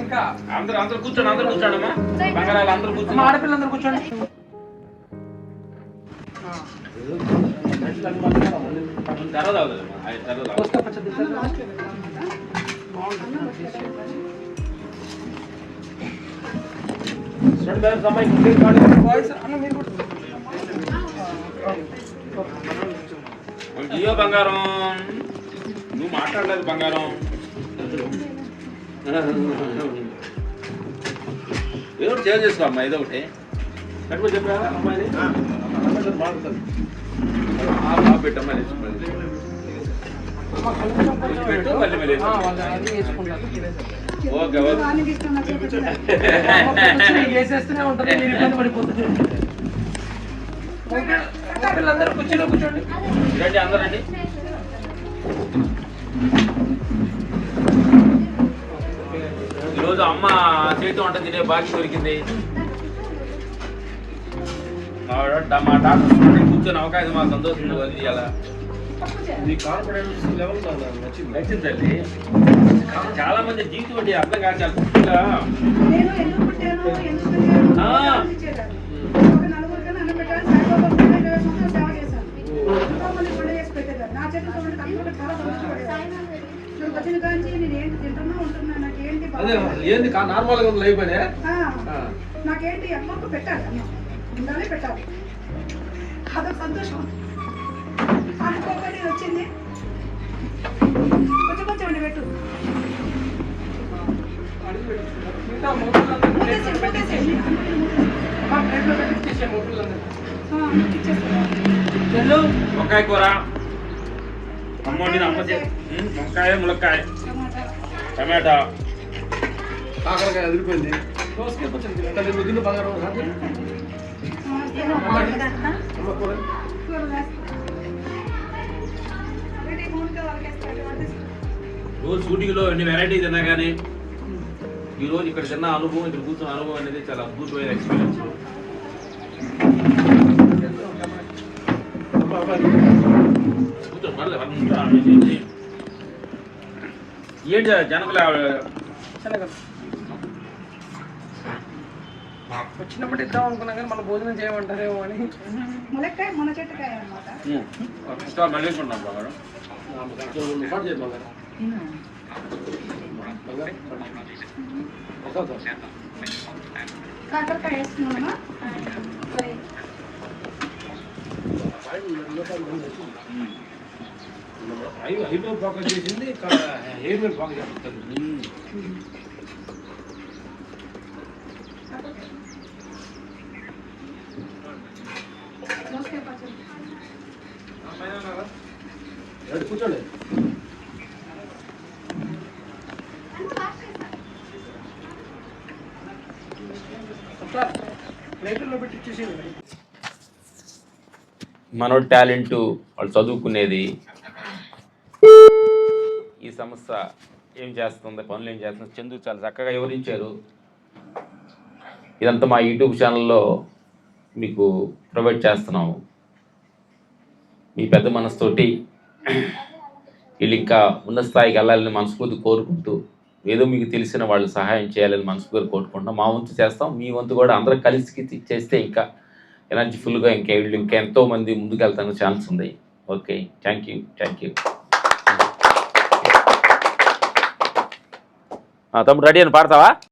ఇంకా అందరూ అందరూ కూర్చోండి అందరూ కూర్చోండి అమ్మా బంగారాలు అందరూ కూర్చోండి ఆడపిల్లందరూ కూర్చోండి జియో బంగారం నువ్వు మాట్లాడలేదు బంగారం ఏదో ఒకటి సేవ్ చేసుకో అమ్మా ఏదో ఒకటి. కట్టుబడి చెప్పరా అమ్మాయిని? ఆ. బాబు పెట్టమ్మా అమ్మ, కొంచెం కొంచెం పెట్టు, మళ్ళీ ఓకే ఓకే. కూర్చొని వేసేస్తూనే ఉంటుంది మీరు ఇబ్బంది పడిపోతుంది ఓకే, పిల్లలందరూ కుర్చీలో కూర్చోండి రండి అందరూ రండి ఈరోజు అమ్మ చేతి వంట తినే భాగ్యం దొరికింది. మా డాక్టర్ కూర్చొని అవకాశం మాకు సంతోషం ఇలా నీ కాన్ఫిడెన్స్ లెవెల్ నచ్చింది నచ్చింది? తల్లి చాలా మంది జీవితం అంటే అర్థం కాదు చాలా వచ్చిన కాంచి నేను ఏంటి తింటున్నా ఉంటున్నా నాకేంటి? అదే ఏంది నార్మల్గా ఉంది లైఫ్ అనే ఆ, నాకేంటి అమ్మకు పెట్టాలి. అమ్మ ఉండాలి పెట్టాలి. అదొక సంతోషం. అనుకోకుండా ఇది వచ్చింది. కొంచెం కొంచెం ఉండి పెట్టు. మిగతా మూతలందరూ మూతేసేయి, మూతేసేయి. మా ప్లేట్లో పెట్టి ఇచ్చేసే మూతలందరూ ఆ, మీకు ఇచ్చేస్తాను. చెల్లు వంకాయ కూర. అమ్మ వండిన అమ్మ చే ఉమ్, వంకాయ ములక్కాయ టమాటా. కాకరకాయ అదిరిపోయింది. రోజు షూటింగ్లో ఎన్ని వెరైటీ తిన్నా కానీ ఈ రోజు ఇక్కడ తిన్న అనుభవం ఇక్కడ కూర్చున్న అనుభవం అనేది చాలా అద్భుతమైన ఎక్స్పీరియన్స్ ఏంటి జనకుల వచ్చినప్పుడు ఇద్దాం అనుకున్నా కానీ మళ్ళీ భోజనం చేయమంటారేమో అని. ములక్కాయ మున చెట్టుకాయ మళ్ళీ బాగా కాకరకాయ వేస్తున్నామా సరే. ఐ- ఐబ్రో చేసింది హెయిర్ మీద చేస్తుంది కూర్చోండి. మనోడి టాలెంట్ వాళ్ళు చదువుకునేది ఈ సంస్థ ఏం చేస్తుంది పనులు ఏం చేస్తుంది? చందు చాలా చక్కగా వివరించారు. ఇదంతా మా యూట్యూబ్ ఛానల్లో మీకు ప్రొవైడ్ చేస్తున్నాము. మీ పెద్ద మనసుతోటి వీళ్ళు ఇంకా ఉన్న స్థాయికి వెళ్ళాలని మనస్ఫూర్తి కోరుకుంటూ ఏదో మీకు తెలిసిన వాళ్ళు సహాయం చేయాలని మనస్ఫూర్తి కోరుకుంటున్నాం. మా వంతు చేస్తాం. మీ వంతు కూడా అందరూ కలిసి చేస్తే ఇంకా ఎనర్జీఫుల్గా ఇంకా వీళ్ళు ఇంకా ఎంతోమంది ముందుకు వెళ్తాను ఛాన్స్ ఉంది. Okay. Thank you. Thank you. తమ్ముడు రెడీ అని పాడతావా?